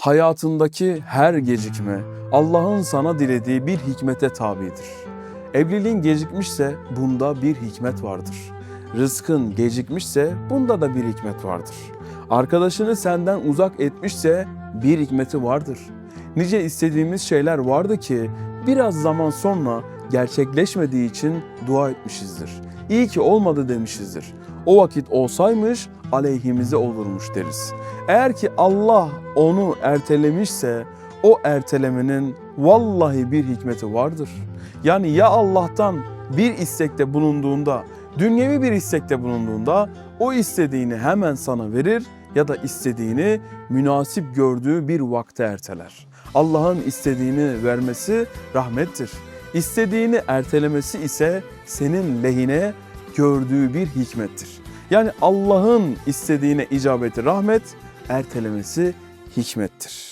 Hayatındaki her gecikme Allah'ın sana dilediği bir hikmete tabidir. Evliliğin gecikmişse bunda bir hikmet vardır. Rızkın gecikmişse bunda da bir hikmet vardır. Arkadaşını senden uzak etmişse bir hikmeti vardır. Nice istediğimiz şeyler vardı ki biraz zaman sonra gerçekleşmediği için dua etmişizdir. İyi ki olmadı demişizdir. O vakit olsaymış aleyhimize olurmuş deriz. Eğer ki Allah onu ertelemişse o ertelemenin vallahi bir hikmeti vardır. Yani ya Allah'tan bir istekte bulunduğunda, dünyevi bir istekte bulunduğunda o istediğini hemen sana verir ya da istediğini münasip gördüğü bir vakte erteler. Allah'ın istediğini vermesi rahmettir. İstediğini ertelemesi ise senin lehine gördüğü bir hikmettir. Yani Allah'ın istediğine icabeti rahmet, ertelemesi hikmettir.